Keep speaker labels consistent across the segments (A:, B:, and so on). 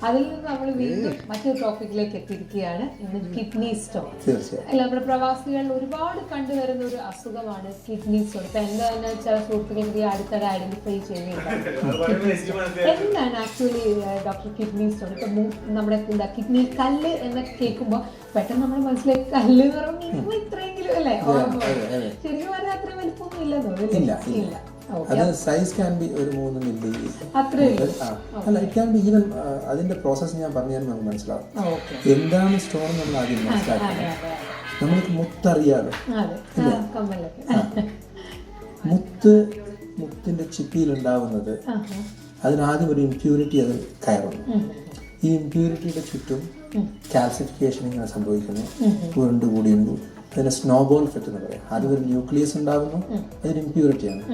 A: അതിൽ നിന്ന് നമ്മൾ വീണ്ടും മറ്റൊരു ടോപ്പിക്കിലേക്ക് എത്തിയിരിക്കുകയാണ്. ഇന്ന് കിഡ്നി സ്റ്റോൺ അല്ല നമ്മുടെ പ്രവാസികളിൽ ഒരുപാട് കണ്ടുവരുന്ന ഒരു അസുഖമാണ് കിഡ്നി സ്റ്റോൺ ഇപ്പൊ എന്താ തന്നെ ചില സുഹൃത്തുക്കൾ അടുത്തത് ഐഡന്റിഫൈ ചെയ്യുന്നുണ്ട് എന്താണ് ആക്ച്വലി ഡോക്ടർ കിഡ്നി സ്റ്റോൺ ഇപ്പൊ നമ്മുടെ എന്താ കിഡ്നി കല്ല് എന്നൊക്കെ കേൾക്കുമ്പോൾ പെട്ടെന്ന് നമ്മുടെ മനസ്സിലേക്ക് കല്ല് എന്ന് പറയുമ്പോൾ ഇത്രയെങ്കിലും അല്ലേ. ശരിക്കും പറഞ്ഞാൽ അത്ര വലിപ്പമൊന്നും ഇല്ലെന്നോ
B: ഇല്ല. അത് സൈസ് ക്യാൻ ബി ഒരു മൂന്ന് മില്ലി അല്ല ഇറ്റ് ക്യാൻ ബി ഈവൻ അതിന്റെ പ്രോസസ്സ് ഞാൻ പറഞ്ഞാൽ നമുക്ക് മനസ്സിലാവും. എന്താണ് സ്റ്റോൺ നമ്മൾ ആദ്യം മനസ്സിലാക്കുന്നത് നമ്മൾക്ക് മുത്തറിയാലോ മുത്ത് മുത്തിന്റെ ചിപ്പിയിൽ ഉണ്ടാവുന്നത്. അതിനാദ്യം ഒരു ഇംപ്യൂരിറ്റി അത് കയറുന്നു. ഈ ഇംപ്യൂരിറ്റിയുടെ ചുറ്റും കാൽസിഫിക്കേഷൻ ഇങ്ങനെ സംഭവിക്കുന്നു. ഉരുണ്ട് കൂടിയുണ്ട്. അതിന് സ്നോബോൾ ഫെറ്റ് എന്ന് പറയാം. അതിലൊരു ന്യൂക്ലിയസ് ഉണ്ടാകുന്നു. അതൊരു ഇംപ്യൂരിറ്റിയാണ്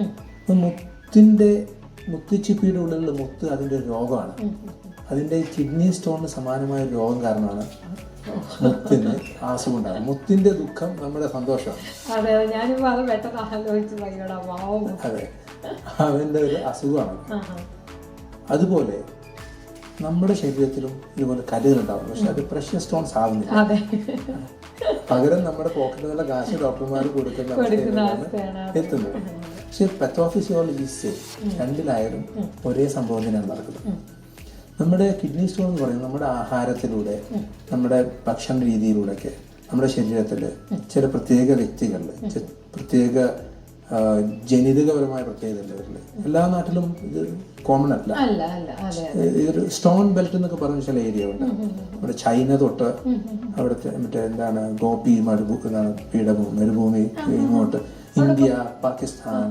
B: അപ്പം മുത്തിന്റെ മുത്തിച്ചിപ്പിയുടെ ഉള്ളിലുള്ള മുത്ത് അതിന്റെ ഒരു രോഗമാണ്. അതിന്റെ കിഡ്നി സ്റ്റോണിന് സമാനമായ ഒരു രോഗം കാരണമാണ് മുത്തിന് അസുഖം ഉണ്ടാകും മുത്തിന്റെ ദുഃഖം നമ്മുടെ സന്തോഷമാണ്.
A: അതെ അതെ. ഞാനിപ്പോ അത് പെട്ടെന്ന് ആലോചിച്ച്
B: അതെ. അവന്റെ ഒരു അസുഖമാണ്. അതുപോലെ നമ്മുടെ ശരീരത്തിലും ഇതുപോലെ കല്ലുകളുണ്ടാവും പക്ഷെ അത് പ്രഷർ സ്റ്റോൺസ് ആവുന്നില്ല. പകരം നമ്മുടെ പോക്കറ്റിലുള്ള കാശ് ഡോക്ടർമാർ കൊടുക്കുന്ന എത്തുന്നത്. പക്ഷെ പെത്തോഫിസിയോളജിസ്റ്റ് രണ്ടിലായാലും ഒരേ സംഭവം തന്നെയാണ് നടക്കുന്നത്. നമ്മുടെ കിഡ്നി സ്റ്റോൺ എന്ന് പറയുന്നത് നമ്മുടെ ആഹാരത്തിലൂടെ നമ്മുടെ ഭക്ഷണ രീതിയിലൂടെയൊക്കെ നമ്മുടെ ശരീരത്തിൽ ചില പ്രത്യേക വ്യക്തികളിൽ പ്രത്യേക ജനിതകപരമായ പ്രത്യേകത ഉള്ളവരിൽ എല്ലാ നാട്ടിലും ഇത് കോമൺ അല്ല. ഇതൊരു സ്റ്റോൺ ബെൽറ്റ് എന്നൊക്കെ പറഞ്ഞ ചില ഏരിയ ഉണ്ട്. നമ്മുടെ ചൈന തൊട്ട് അവിടുത്തെ മറ്റേ എന്താണ് ഗോപി മരുഭൂ എന്താണ് പീഠഭൂമി മരുഭൂമി ഇങ്ങോട്ട് ഇന്ത്യ പാകിസ്ഥാൻ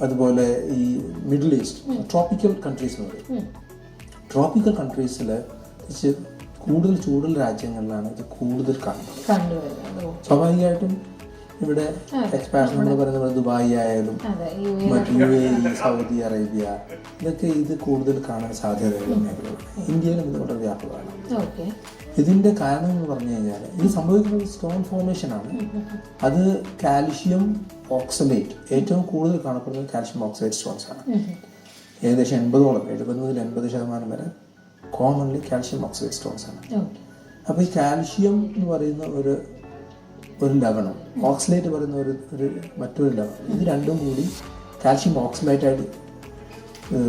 B: അതുപോലെ ഈ മിഡിൽ ഈസ്റ്റ് ട്രോപ്പിക്കൽ കൺട്രീസ് എന്ന് പറയും. ട്രോപ്പിക്കൽ കൺട്രീസിൽ കൂടുതൽ ചൂടുള്ള രാജ്യങ്ങളിലാണ് ഇത് കൂടുതൽ കാണുന്നത് സ്വാഭാവികമായിട്ടും ഇവിടെ എക്സ്പാൻഷൻ എന്ന് പറയുന്നത് ദുബായി ആയാലും മറ്റു U A E Saudi Arabia ഇതൊക്കെ ഇത് കൂടുതൽ കാണാൻ സാധ്യതയുള്ള മേഖലകളാണ്. ഇന്ത്യയിലും ഇത് വളരെ വ്യാപകമാണ്. ഇതിന്റെ കാരണം എന്ന് പറഞ്ഞു കഴിഞ്ഞാൽ ഇത് സംഭവിക്കുന്നത് സ്റ്റോൺ ഫോർമേഷൻ ആണ്. അത് കാൽഷ്യം ഓക്സലേറ്റ് ഏറ്റവും കൂടുതൽ കാണപ്പെടുന്നത് കാൽഷ്യം ഓക്സലേറ്റ് സ്റ്റോൺസ് ആണ്. ഏകദേശം എൺപതോളം എഴുപത് മുതൽ എൺപത് ശതമാനം വരെ കോമൺലി കാൽഷ്യം ഓക്സലേറ്റ് സ്റ്റോൺസ് ആണ്. അപ്പോൾ ഈ കാൽഷ്യം എന്ന് പറയുന്ന ഒരു ഒരു ലവണം ഓക്സലേറ്റ് പറയുന്ന ഒരു ഒരു മറ്റൊരു ലവണം ഇത് രണ്ടും കൂടി കാൽഷ്യം ഓക്സലേറ്റ് ആയിട്ട്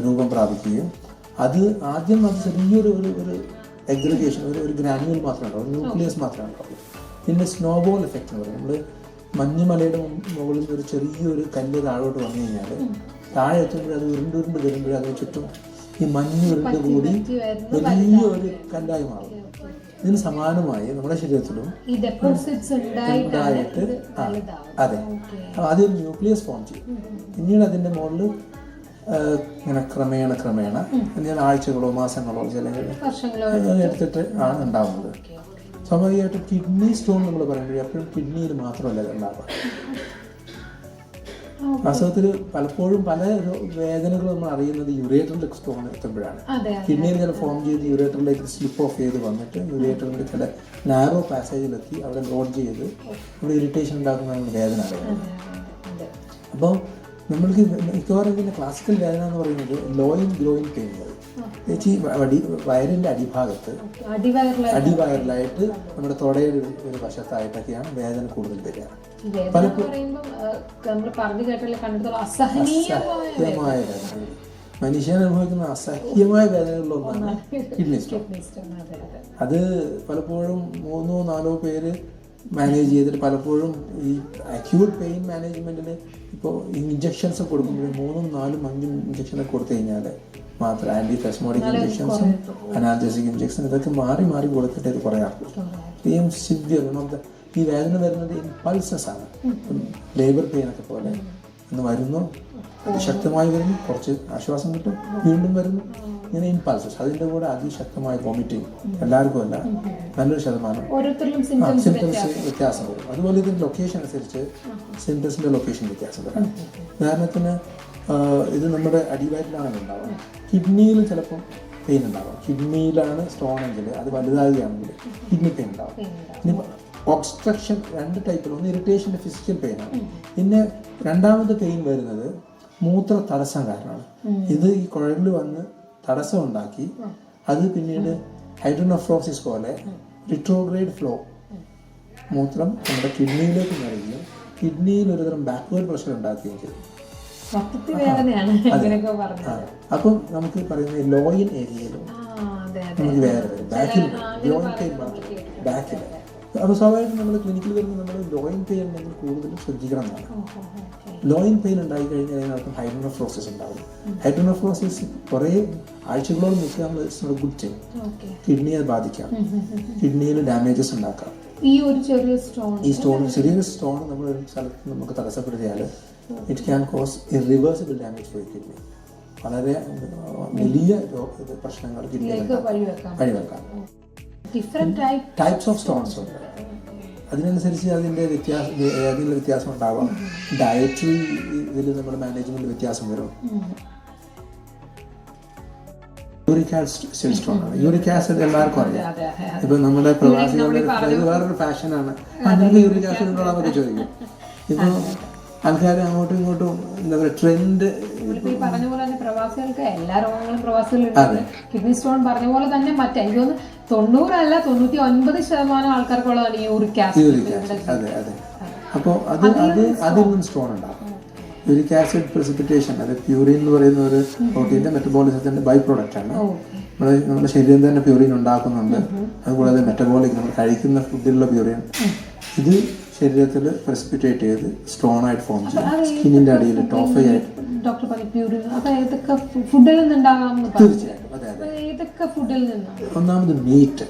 B: രൂപം പ്രാപിക്കുകയും അത് ആദ്യം അത് ചെറിയൊരു ഒരു ഒരു എഗ്രിഗേഷൻ ഒരു ഒരു ഗ്രാനുവൽ മാത്രമേ ഉണ്ടാവും ന്യൂക്ലിയസ് മാത്രമേ ഉണ്ടാവുള്ളൂ പിന്നെ സ്നോബോൾ എഫക്റ്റ് എന്ന് പറയും. നമ്മൾ മഞ്ഞുമലയുടെ മുകളിൽ നിന്ന് ഒരു ചെറിയൊരു കല്ല് താഴോട്ട് വന്നു കഴിഞ്ഞാൽ താഴെ എത്തുമ്പോൾ അത് ഉരുണ്ടുരുണ്ട് വരുമ്പോഴേ അതിന് ചുറ്റും ഈ മഞ്ഞ് ഉരുണ്ട് കൂടി വലിയ ഒരു കല്ലായി മാറും. ഇതിന് സമാനമായി നമ്മുടെ ശരീരത്തിലും ഉണ്ടായിട്ട് അതെ അപ്പോൾ ആദ്യം ന്യൂക്ലിയസ് ഫോം ചെയ്യും. പിന്നീട് അതിന്റെ മുകളിൽ ഇങ്ങനെ ക്രമേണ ക്രമേണ എന്തെങ്കിലും ആഴ്ചകളോ മാസങ്ങളോ ചില എടുത്തിട്ട് ആണ് ഉണ്ടാവുന്നത്. സ്വാഭാവികമായിട്ടും കിഡ്നി സ്റ്റോൺ നമ്മൾ പറയുമ്പോൾ എപ്പോഴും കിഡ്നിയിൽ മാത്രമല്ല ഉണ്ടാവുക. അസുഖത്തിൽ പലപ്പോഴും പല വേദനകളും നമ്മൾ അറിയുന്നത് യുറേറ്ററിൽ സ്റ്റോൺ എത്തുമ്പോഴാണ്. കിഡ്നിയിൽ ചില ഫോം ചെയ്ത് യുറേറ്ററിലേക്ക് സ്ലിപ്പ് ഓഫ് ചെയ്ത് വന്നിട്ട് യുറേറ്ററിന്റെ ചില നാരോ പാസേജിലെത്തി അവിടെ ലോഡ് ചെയ്ത് അവിടെ ഇറിറ്റേഷൻ ഉണ്ടാക്കുന്ന വേദന.
A: അറിയാം
B: അപ്പോൾ നമ്മൾക്ക് മിക്കവാറും ഇതിന്റെ ക്ലാസിക്കൽ വേദന എന്ന് പറയുന്നത് ലോയിൻ ഗ്രോയിൻ പെയിനുകൾ ചേച്ചി അടി വയറിന്റെ അടിഭാഗത്ത്
A: അടിവയറിലെ
B: അടിവയറിലായിട്ട് നമ്മുടെ തുടയുടെ ഒരു- വശത്തായിട്ടൊക്കെയാണ് വേദന കൂടുതൽ വരിക. അസഹ്യമായ വേദന. മനുഷ്യൻ അനുഭവിക്കുന്ന അസഹ്യമായ വേദനകളിലൊന്നാണ് കിഡ്നി സ്റ്റോൺ
A: അത്
B: പലപ്പോഴും മൂന്നോ നാലോ പേര് മാനേജ് ചെയ്തിട്ട് പലപ്പോഴും ഈ അക്യൂട്ട് പെയിൻ മാനേജ്മെന്റിന് ഇപ്പോൾ ഇഞ്ചക്ഷൻസ് കൊടുക്കുമ്പോൾ മൂന്നും നാലും അഞ്ചും ഇഞ്ചക്ഷനൊക്കെ കൊടുത്തു കഴിഞ്ഞാൽ മാത്രം ആന്റി സ്പെസ്മോഡിക് ഇഞ്ചക്ഷൻസും അനാൽജസിക് ഇഞ്ചക്ഷൻ ഇതൊക്കെ മാറി മാറി കൊടുത്തിട്ട് ഇത് കുറയാം. ഇത്രയും സിവിയർ ഈ വേദന വരുന്നത് പൾസസ് ആണ്. ലേബർ പെയിൻ ഒക്കെ പോലെ. ഒന്ന് വരുന്നു. അതിശക്തമായി വരുന്നു. കുറച്ച് ആശ്വാസം കിട്ടും. വീണ്ടും വരുന്നു. ഇങ്ങനെ ഇമ്പൾസസ് അതിന്റെ കൂടെ അതിശക്തമായ വോമിറ്റിംഗ് എല്ലാവർക്കും അല്ല. നല്ലൊരു ശതമാനം.
A: സിംറ്റംസ്
B: സിംറ്റംസ് വ്യത്യാസം. വരും. അതുപോലെ ഇതിന്റെ ലൊക്കേഷൻ അനുസരിച്ച് സിംറ്റംസിന്റെ ലൊക്കേഷൻ വ്യത്യാസം വരും. ഉദാഹരണത്തിന് ഇത് നമ്മുടെ അടിവയറ്റിലാണ് ഉണ്ടാവുക. കിഡ്നിയിൽ ചിലപ്പം പെയിൻ ഉണ്ടാവാം. കിഡ്നിയിലാണ് സ്റ്റോൺ എങ്കിൽ അത് വലുതാകുകയാണെങ്കിൽ കിഡ്നി പെയിൻ ഉണ്ടാവും. ഇനി ഒബ്സ്ട്രക്ഷൻ രണ്ട് ടൈപ്പിൽ ഒന്ന് ഇറിറ്റേഷന്റെ ഫിസിക്കൽ പെയിനാണ് പിന്നെ രണ്ടാമത്തെ പെയിൻ വരുന്നത് മൂത്ര തടസ്സം കാരണമാണ്. ഇത് ഈ കുഴലിൽ വന്ന് തടസ്സം ഉണ്ടാക്കി അത് പിന്നീട് ഹൈഡ്രോനഫ്രോസിസ് പോലെ റിട്രോഗ്രേഡ് ഫ്ലോ മൂത്രം നമ്മുടെ കിഡ്നിയിലേക്ക് നൽകുകയും കിഡ്നിയിൽ ഒരുതരം ബാക്ക്വേർഡ് പ്രഷർ ഉണ്ടാക്കുകയും ചെയ്യും. ആ, അപ്പം നമുക്ക് പറയുന്ന ലോയിൻ ഏരിയയിലും നമുക്ക് വേറെ ബാക്കിൽ ബാക്കിൽ അപ്പോൾ സ്വാഭാവികം നമ്മൾ ക്ലിനിക്കിൽ വരുമ്പോൾ നമ്മൾ ലോയിൻ പെയിൻ ഉണ്ടെങ്കിൽ കൂടുതലും ശ്രദ്ധിക്കണം എന്നാണ് ലോയിൻ പെയിൻ ഉണ്ടായി കഴിഞ്ഞാൽ അതിനകത്ത് ഹൈഡ്രോനഫ്രോസിസ് ഉണ്ടാവും. ഹൈഡ്രോനഫ്രോസിസ് കുറേ ആഴ്ചകളോളം നിൽക്കാൻ ഗുഡ് തിങ്
A: ഓക്കെ.
B: കിഡ്നിയെ ബാധിക്കാം. കിഡ്നിയിൽ ഡാമേജസ് ഉണ്ടാക്കാം.
A: ഈ ഒരു ചെറിയ സ്റ്റോൺ
B: ഈ സ്റ്റോൺ ചെറിയൊരു സ്റ്റോൺ നമ്മൾ ഒരു സ്ഥലത്ത് നമുക്ക് തടസ്സപ്പെടുത്തിയാൽ it can cause irreversible damage for kidney വളരെ വലിയ പ്രശ്നങ്ങൾ കിഡ്നിയിൽ
A: ഇതിലേക്ക് വഴിവെക്കാം.
B: ടൈപ്സ് ഓഫ് സ്റ്റോൺസ് ഉണ്ട്. അതിനനുസരിച്ച് അതിന്റെ വ്യത്യാസം അതിനുള്ള വ്യത്യാസം ഉണ്ടാവാം. ഡയറ്ററി ഇതിൽ നമ്മുടെ മാനേജ്മെന്റ് വ്യത്യാസം വരും. യൂറിക് ആസിഡ് സ്റ്റോൺ ആണ്. യൂറിക് ആസിഡ് എല്ലാവർക്കും അറിയാം. ഇപ്പൊ നമ്മുടെ പ്രവാസികളുടെ വേറൊരു ഫാഷനാണ് നിങ്ങൾക്ക് യൂറിക് ആസിഡ് ഉണ്ടോന്നൊക്കെ ചോദിക്കും. ഇപ്പൊ ആൾക്കാർ അങ്ങോട്ടും ഇങ്ങോട്ടും എന്താ പറയുക ട്രെൻഡ്
A: ഈ പറഞ്ഞ പോലെ തന്നെ പ്രവാസികൾക്ക് എല്ലാ രോഗങ്ങളും പ്രവാസികളുണ്ട് കിഡ്നി സ്റ്റോൺ പറഞ്ഞ പോലെ തന്നെ മറ്റേ എനിക്ക് തോന്നുന്നു തൊണ്ണൂറല്ല തൊണ്ണൂറ്റി ഒൻപത് ശതമാനം ആൾക്കാർക്കുള്ളതാണ് യൂറിക് ആസിഡ്
B: അതെ അതെ. അപ്പോൾ അത് അത് അതിൽ നിന്നും സ്റ്റോൺ ഉണ്ടാകും യൂറിക് ആസിഡ് പ്രസിപ്പിറ്റേഷൻ അത് പ്യൂറിൻ എന്ന് പറയുന്ന ഒരു പ്രോട്ടീന്റെ മെറ്റബോളിസത്തിന്റെ ബൈ പ്രോഡക്റ്റ് ആണ് നമ്മുടെ നമ്മുടെ ശരീരം തന്നെ പ്യൂറിൻ ഉണ്ടാക്കുന്നുണ്ട്. അതുകൂടാതെ മെറ്റബോളിക് നമ്മൾ കഴിക്കുന്ന ഫുഡിലുള്ള പ്യൂറിൻ ഇത് ശരീരത്തിൽ പ്രസിപിറ്റേറ്റ് ചെയ്ത് സ്റ്റോൺ ആയിട്ട് ഫോം ചെയ്യും. സ്കിന്നിന്റെ അടിയിൽ ടോഫൈ ആയിട്ട്
A: ഡോക്ടർ അത് ഏതൊക്കെ ഫുഡിൽ നിന്നുണ്ടാകാമെന്ന് പറഞ്ഞു
B: തീർച്ചയായിട്ടും. അതെ അതെ.
A: ഏതൊക്കെ ഫുഡിൽ നിന്നാണ്?
B: ഒന്നാമത് meat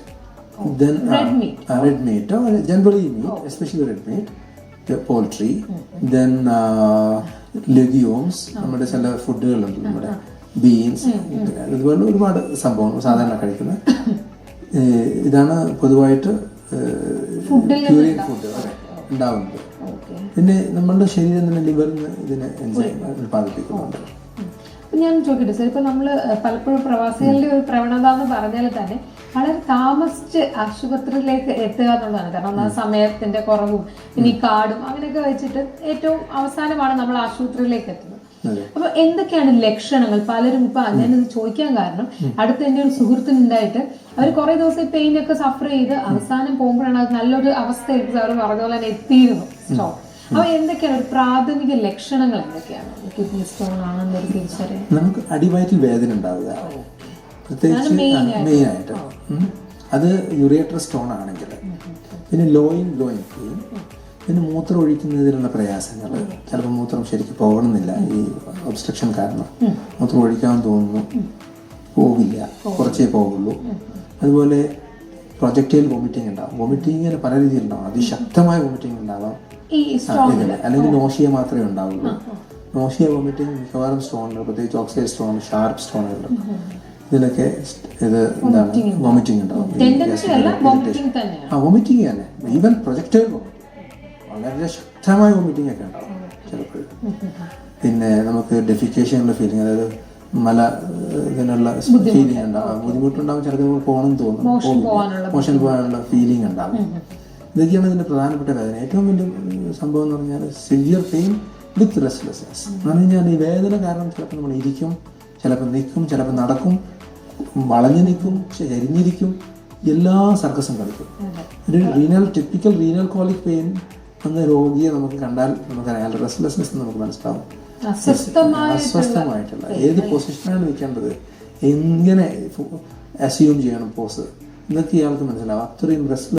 B: then. Red meat generally meat especially red meat poultry then legumes നമ്മുടെ ചില ഫുഡുകളുണ്ട് നമ്മുടെ ബീൻസ് ഇതുപോലെ ഒരുപാട് സംഭവങ്ങൾ സാധാരണ കഴിക്കുന്ന ഇതാണ് പൊതുവായിട്ട് ഫുഡ് ഉണ്ടാവുന്നത് പിന്നെ നമ്മളുടെ ശരീരം തന്നെ ലിവറിന് ഇതിനെ എൻസൈം ഉൽപ്പാദിപ്പിക്കുന്നുണ്ട്.
A: ഞാൻ ചോദിക്കട്ടെ സാർ ഇപ്പൊ നമ്മൾ പലപ്പോഴും പ്രവാസികളുടെ ഒരു പ്രവണത എന്ന് പറഞ്ഞാൽ തന്നെ വളരെ താമസിച്ച് ആശുപത്രിയിലേക്ക് എത്തുക എന്നുള്ളതാണ്. കാരണം സമയത്തിന്റെ കുറവും ഇനി കാടും അങ്ങനെയൊക്കെ വെച്ചിട്ട് ഏറ്റവും അവസാനമാണ് നമ്മൾ ആശുപത്രിയിലേക്ക് എത്തുന്നത്. അപ്പൊ എന്തൊക്കെയാണ് ലക്ഷണങ്ങൾ? പലരും ഇപ്പൊ ഞാനിത് ചോദിക്കാൻ കാരണം അടുത്ത എന്റെ ഒരു സുഹൃത്തിനുണ്ടായിട്ട് അവർ കുറെ ദിവസം പെയിൻ ഒക്കെ സഫർ ചെയ്ത് അവസാനം പോകുമ്പോഴാണ് അത് നല്ലൊരു അവസ്ഥയിലേക്ക് അവർ പറഞ്ഞ പോലെ തന്നെ എത്തിയിരുന്നു. അപ്പൊ എന്തൊക്കെയാണ്? ഒരു പ്രാഥമിക ലക്ഷണങ്ങൾ എന്തൊക്കെയാണ്? കിഡ്നി സ്റ്റോൺ ആണെന്നൊരു തിരിച്ചറിയാൻ.
B: നമുക്ക് അടിവയറ്റിൽ വേദന ഉണ്ടാവുക. പ്രത്യേകിച്ച് മെയിൻ ആയിട്ട് അത് യുറിയേറ്റർ സ്റ്റോൺ ആണെങ്കിൽ. പിന്നെ ലോയിൻ ലോയിൻ പിന്നെ മൂത്രം ഒഴിക്കുന്നതിലുള്ള പ്രയാസങ്ങൾ ചിലപ്പോൾ മൂത്രം ശരിക്കും പോകണമെന്നില്ല. ഈ ഒബ്സ്ട്രക്ഷൻ കാരണം. മൂത്രം ഒഴിക്കാൻ തോന്നുന്നു. പോകില്ല കുറച്ചേ പോകുള്ളൂ അതുപോലെ പ്രൊജക്റ്റൈൽ വോമിറ്റിംഗ് ഉണ്ടാവും. വോമിറ്റിംഗ് പല രീതിയിൽ ഉണ്ടാവും. അതിശക്തമായ വോമിറ്റിംഗ് ഉണ്ടാവാം. അല്ലെങ്കിൽ നോഷിയ മാത്രമേ ഉണ്ടാവുള്ളൂ. നോഷിയ വോമിറ്റിംഗ് മിക്കവാറും സ്റ്റോണുകൾ പ്രത്യേകിച്ച് ഓക്സൈഡ് സ്റ്റോൺ ഷാർപ്പ് സ്റ്റോണുകൾ ഇതിലൊക്കെ ഇത് എന്താണ്? വോമിറ്റിംഗ് ഉണ്ടാവും. ആ വോമിറ്റിംഗ് തന്നെ. ഈവൻ പ്രൊജക്റ്റൈൽ വോമിറ്റിംഗ് വളരെ ശക്തമായ വോമിറ്റിംഗ് ഒക്കെ ഉണ്ടാവും ചിലപ്പോൾ പിന്നെ നമുക്ക് ഡെഫിക്കേഷനുള്ള ഫീലിംഗ് അതായത് മല ഇതിനുള്ള ഫീലിംഗ് ഉണ്ടാവും. ബുദ്ധിമുട്ടുണ്ടാവും ചിലപ്പോൾ പോകണം തോന്നും. മോഷൻ പോകാനുള്ള ഫീലിംഗ് ഉണ്ടാവും. ഇതൊക്കെയാണ് ഇതിന്റെ പ്രധാനപ്പെട്ട വേദന ഏറ്റവും വലിയ സംഭവം എന്ന് പറഞ്ഞാൽ സിവിയർ പെയിൻ വിത്ത് റെസ്റ്റ്ലെസ്നെസ് എന്ന് പറഞ്ഞു കഴിഞ്ഞാൽ ഈ വേദന കാരണം ചിലപ്പോൾ നമ്മൾ ഇരിക്കും ചിലപ്പോൾ നിൽക്കും ചിലപ്പോൾ നടക്കും വളഞ്ഞു നിൽക്കും ചരിഞ്ഞിരിക്കും എല്ലാ സർക്കസും കളിക്കും. ഒരു renal typical renal colic pain എന്ന രോഗിയെ നമുക്ക് കണ്ടാൽ നമുക്ക് അയാൾ റെസ്റ്റ്ലെസ്നെസ് നമുക്ക് മനസ്സിലാവും.
A: അസ്വസ്ഥമായ
B: അസ്വസ്ഥമായിട്ടുള്ള ഏത് പൊസിഷനാണ് നിൽക്കേണ്ടത്? എങ്ങനെ അസ്യൂം ചെയ്യണം പോസ് ഇതൊക്കെ ഇയാൾക്ക് മനസ്സിലാവും. അത്രയും റെസ്റ്റ്